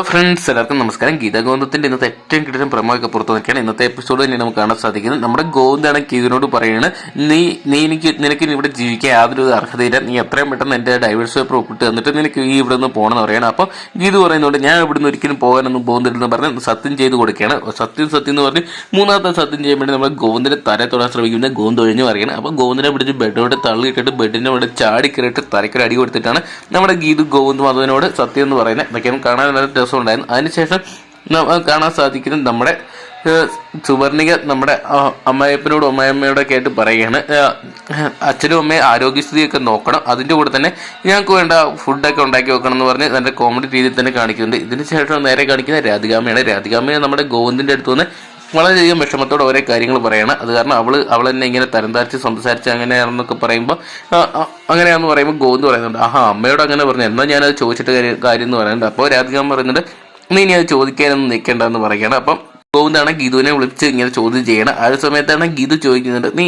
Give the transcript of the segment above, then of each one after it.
Hello friends എല്ലാവർക്കും നമസ്കാരം. ഗീതാ ഗോവിന്ദത്തിന്റെ ഇന്നത്തെ ഏറ്റവും കിട്ടുന്ന പ്രമോയൊക്കെ പുറത്തു നിൽക്കുകയാണ് ഇന്നത്തെ എപ്പിസോഡ് തന്നെ നമുക്ക് കാണാൻ സാധിക്കുന്നത് നമ്മുടെ ഗോവിന്ദാണ് ഗീതനോട് പറയുന്നത്. നീ നീ എനിക്ക് നിനക്ക് ഇവിടെ ജീവിക്കാൻ യാതൊരു അർഹതയില്ല. നീ എത്രയും പെട്ടെന്ന് എന്റെ ഡൈവേഴ്സ് പേപ്പർ ഒപ്പിട്ട് തന്നിട്ട് നിനക്ക് ഈ ഇവിടെ നിന്ന് പോകണമെന്ന് പറയണം അപ്പൊ ഗീത് പറയുന്നുണ്ട് ഞാൻ ഇവിടെ നിന്ന് ഒരിക്കലും പോകാനൊന്നും പോകുന്നില്ലെന്ന് പറഞ്ഞ് സത്യം ചെയ്ത് കൊടുക്കുകയാണ്. സത്യം സത്യം എന്ന് പറഞ്ഞ് മൂന്നാമത്തെ സത്യം ചെയ്യാൻ വേണ്ടി നമ്മുടെ ഗോവിന്ദനെ തര തൊടാൻ ശ്രമിക്കുന്ന ഗോവിന്ദ് ഒഴിഞ്ഞു പറയുകയാണ്. അപ്പൊ ഗോവിന്ദനെ പിടിച്ച് ബെഡോടെ തള്ളിയിട്ടിട്ട് ബെഡിന്റെ അവിടെ ചാടി കയറിയിട്ട് തരക്കൊരു അടി കൊടുത്തിട്ടാണ് നമ്മുടെ ഗീതു ഗോവിന്ദ് മാധവനോട് സത്യം എന്ന് പറയുന്നത്. ഇതൊക്കെയാണ് കാണാൻ നല്ല ഉണ്ടായിരുന്നു അതിനുശേഷം കാണാൻ സാധിക്കുന്നത് നമ്മുടെ സുവർണിക നമ്മുടെ അമ്മായപ്പനോടും അമ്മായമ്മയോടൊക്കെ ആയിട്ട് പറയുകയാണ്. അച്ഛനും അമ്മയും ആരോഗ്യസ്ഥിതിയൊക്കെ നോക്കണം. അതിന്റെ കൂടെ തന്നെ ഞങ്ങൾക്ക് വേണ്ട ഫുഡൊക്കെ ഉണ്ടാക്കി വെക്കണം എന്ന് പറഞ്ഞ് നല്ല കോമഡി രീതിയിൽ തന്നെ കാണിക്കുന്നുണ്ട്. ഇതിന് ശേഷം നേരെ കാണിക്കുന്ന രാധികാമയാണ് രാധികാമയെ നമ്മുടെ ഗോവിന്ദിന്റെ അടുത്ത് നിന്ന് വളരെയധികം വിഷമത്തോടെ ഓരോ കാര്യങ്ങൾ പറയണം. അത് കാരണം അവൾ അവൾ എന്നെ ഇങ്ങനെ തരം സംസാരിച്ച് അങ്ങനെയാണെന്നൊക്കെ പറയുമ്പോൾ അങ്ങനെയാണെന്ന് പറയുമ്പോൾ ഗോവിന്ദ് പറയുന്നുണ്ട് ആഹാ അമ്മയോട് അങ്ങനെ പറഞ്ഞു. എന്നാൽ ഞാനത് ചോദിച്ചിട്ട് കാര്യം കാര്യം എന്ന് പറയുന്നുണ്ട് അപ്പോൾ രാധികാമ്മ പറയുന്നുണ്ട് നീ ഇനി അത് ചോദിക്കാനൊന്നും നിൽക്കേണ്ടെന്ന് പറയുകയാണ്. അപ്പം ഗോവിന്ദാണ് ഗീതുവിനെ വിളിച്ച് ഇങ്ങനെ ചോദ്യം ചെയ്യണം. ആ ഒരു സമയത്താണ് ഗീതു ചോദിക്കുന്നുണ്ട് നീ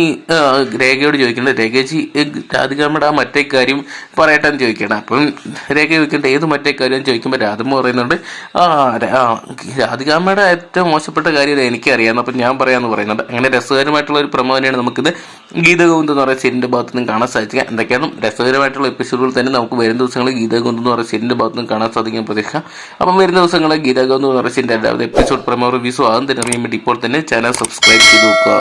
രേഖയോട് ചോദിക്കേണ്ടത് രേഖേച്ചി രാധികാമ്മയുടെ ആ മറ്റേ കാര്യം പറയട്ടെ എന്ന് ചോദിക്കണം അപ്പം രേഖ ചോദിക്കേണ്ട ഏത് മറ്റേ കാര്യം ചോദിക്കുമ്പോൾ രാധമ്മ പറയുന്നുണ്ട് ആ രാധികാമ്മയുടെ ഏറ്റവും മോശപ്പെട്ട കാര്യം എനിക്കറിയാം. അപ്പം ഞാൻ പറയാമെന്ന് പറയുന്നുണ്ട്. അങ്ങനെ രസകരമായിട്ടുള്ള ഒരു പ്രമോ നമുക്കിത് ഗീത ഗോവിന്ദ് എന്ന് പറയുന്ന ശരിന്റെ ഭാഗത്തു നിന്ന് കാണാൻ സാധിക്കുക. എന്തൊക്കെയാണ് രസകരമായിട്ടുള്ള എപ്പിസോഡുകൾ തന്നെ നമുക്ക് വരും ദിവസങ്ങളിൽ ഗീത ഗോവിന്ദ് എന്ന് പറയുന്ന ശരിന്റെ ഭാഗത്തു നിന്ന് കാണാൻ സാധിക്കും പ്രതീക്ഷ. അപ്പം വരുന്ന ദിവസങ്ങളിൽ ഗീത ഗോവിന്ദ് എന്ന് പറയുന്ന ശരിന്റെ എപ്പിസോഡ് പ്രമോ റിവ്യൂസും തന്നെ അറിയാൻ വേണ്ടി ഇപ്പോൾ തന്നെ ചാനൽ സബ്സ്ക്രൈബ് ചെയ്ത് നോക്കുക